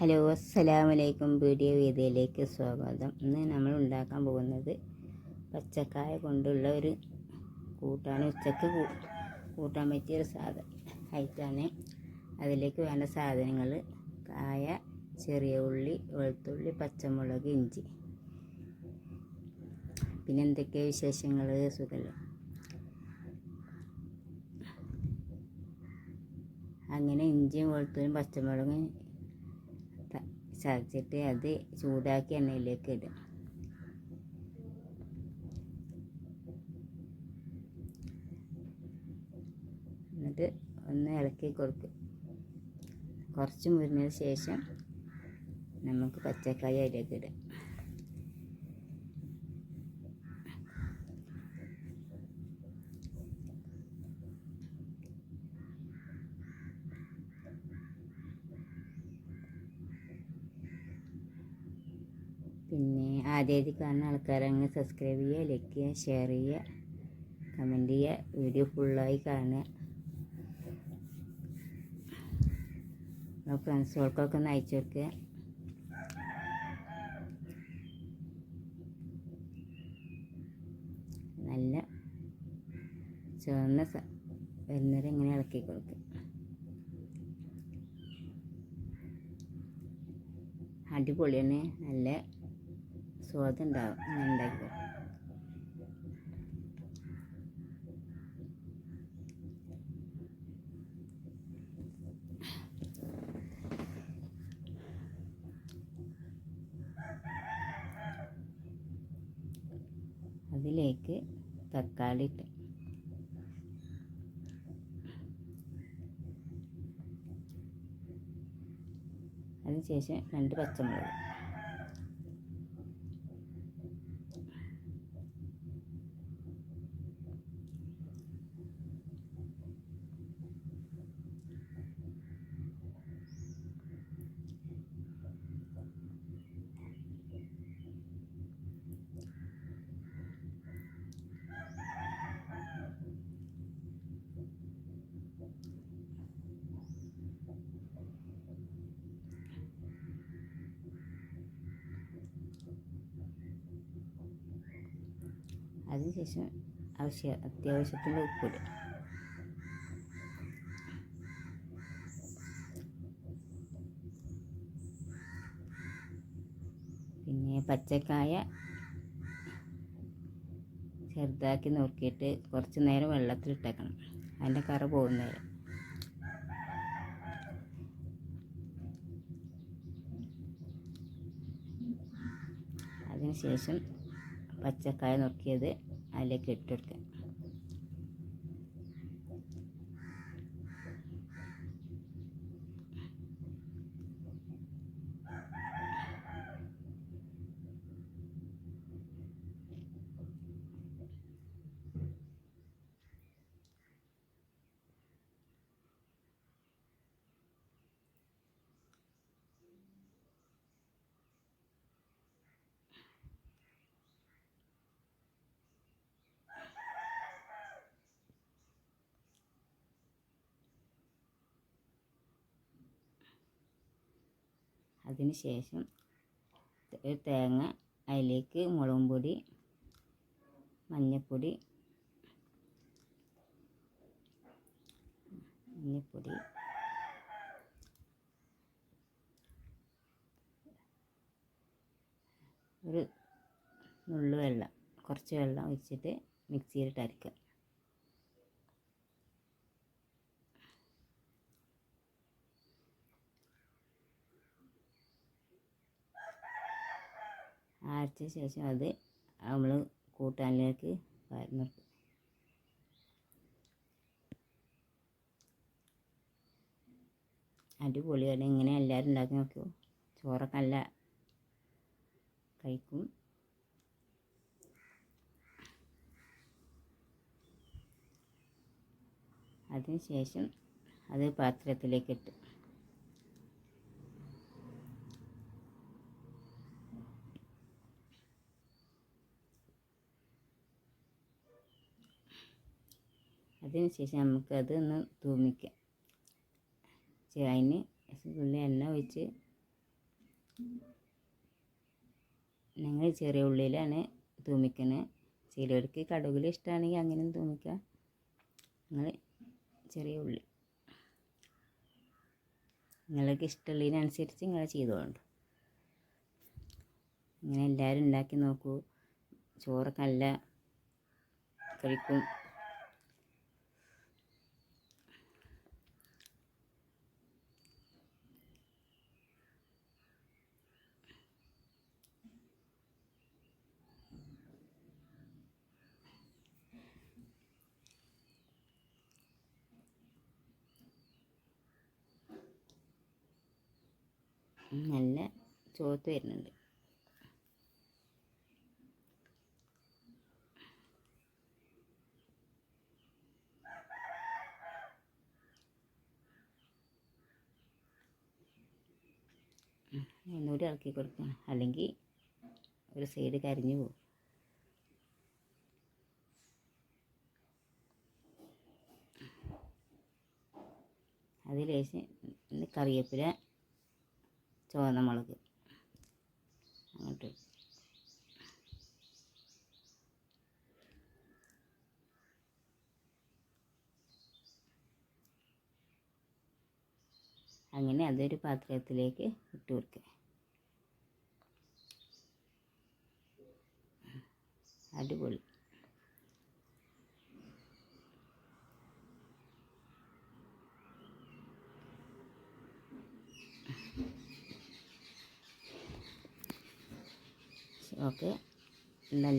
Hello അസ്സലാമു അലൈക്കും video വീതിയിലേക്ക് സ്വാഗതം. ഇന്ന് നമ്മൾ ഉണ്ടാക്കാൻ പോകുന്നത് പച്ചക്കായ കൊണ്ടുള്ള ഒരു കൂട്ടാണ്. ഉച്ചയ്ക്ക് കൂട്ടാൻ പറ്റിയ ഒരു സാധനം ഐറ്റാണ് അതിലേക്ക് വേണ്ട സാധനങ്ങൾ കായ ചെറിയ ഉള്ളി വെളുത്തുള്ളി പച്ചമുളക് ഇഞ്ചി. പിന്നെ എന്തൊക്കെ വിശേഷങ്ങൾ? സുഖമല്ലേ അങ്ങനെ ഇഞ്ചിയും വെളുത്തുള്ളിയും പച്ചമുളകും ചതച്ചിട്ട് അത് ചൂടാക്കി എണ്ണയിലേക്ക് ഇടും എന്നിട്ട് ഒന്ന് ഇളക്കി കൊടുക്കും കുറച്ച് മുരിഞ്ഞതിന് ശേഷം നമുക്ക് പച്ചക്കായ അതിലേക്ക് ഇടാം. പിന്നെ ആദ്യമായിട്ട് കാണുന്ന ആൾക്കാരങ്ങ് സബ്സ്ക്രൈബ് ചെയ്യുക ലൈക്ക് ചെയ്യുക ഷെയർ ചെയ്യുക കമന്റ് ചെയ്യുക. വീഡിയോ ഫുള്ളായി കാണുക. ഫ്രണ്ട്സുകൾക്കൊക്കെ ഒന്ന് അയച്ചു കൊടുക്കുക. നല്ല ചുവന്ന വരുന്നവരെ ഇങ്ങനെ ഇളക്കി കൊടുക്കുക. അടിപൊളിയാണ്. നല്ല സ്വാദം ഉണ്ടാവും ഇങ്ങനെ ഉണ്ടാക്കി അതിലേക്ക് തക്കാളി ഇട്ട്. അതിനുശേഷം രണ്ട് പച്ചമുളക്. അതിനുശേഷം ആവശ്യ അത്യാവശ്യത്തിന് ഉപ്പിടുക പിന്നെ പച്ചക്കായ ചെറുതാക്കി നോക്കിയിട്ട് കുറച്ച് നേരം വെള്ളത്തിലിട്ടേക്കണം. അതിന്റെ കറ പോകുന്നേരം അതിനുശേഷം പച്ചക്കായ നുറുക്കിയത് അതിലേക്ക് ഇട്ടെടുക്കുക അതിന് ശേഷം തേങ്ങ അതിലേക്ക് മുളകും പൊടി മഞ്ഞൾപ്പൊടി മഞ്ഞൾപ്പൊടി ഒരു നുള്ളു വെള്ളം കുറച്ച് വെള്ളം ഒഴിച്ചിട്ട് മിക്സിയിലിട്ട് അരക്കുക അരച്ച ശേഷം അത് നമ്മൾ കൂട്ടാനിലേക്ക് പരന്നിട്ട് അടിപൊളിയാണ് ഇങ്ങനെ എല്ലാവരും ഉണ്ടാക്കി നോക്കൂ. ചോറൊക്കെ നല്ല കഴിക്കും. അതിന് ശേഷം അത് പാത്രത്തിലേക്ക് ഇട്ട് അതിന് ശേഷം നമുക്കത് ഒന്ന് തൂമിക്കാം. അതിന് ഉള്ളി എണ്ണ ഒഴിച്ച് ഞങ്ങൾ ചെറിയ ഉള്ളിയിലാണ് തൂമിക്കുന്നത് ചിലർക്ക് കടുകിൽ ഇഷ്ടമാണെങ്കിൽ അങ്ങനെയും തൂമിക്കാം. നിങ്ങൾ ചെറിയ ഉള്ളി. നിങ്ങൾക്ക് ഇഷ്ടമുള്ളതിനനുസരിച്ച് നിങ്ങൾ ചെയ്തുകൊണ്ട് ഇങ്ങനെ എല്ലാവരും ഉണ്ടാക്കി നോക്കൂ. ചോറൊക്കെ നല്ല കഴിക്കും. നല്ല ചോത്ത് വരുന്നുണ്ട്. ഒന്നുകൂടി ഇളക്കി കൊടുക്കണം. അല്ലെങ്കിൽ ഒരു സൈഡ് കരിഞ്ഞു പോകും. അതിലേശം കറിവേപ്പില ചുവന്ന മുളക്. അങ്ങോട്ട്. അങ്ങനെ അതൊരു പാത്രത്തിലേക്ക് ഇട്ട് കൊടുക്കുക. അടിപൊളി. ഓക്കെ. നല്ല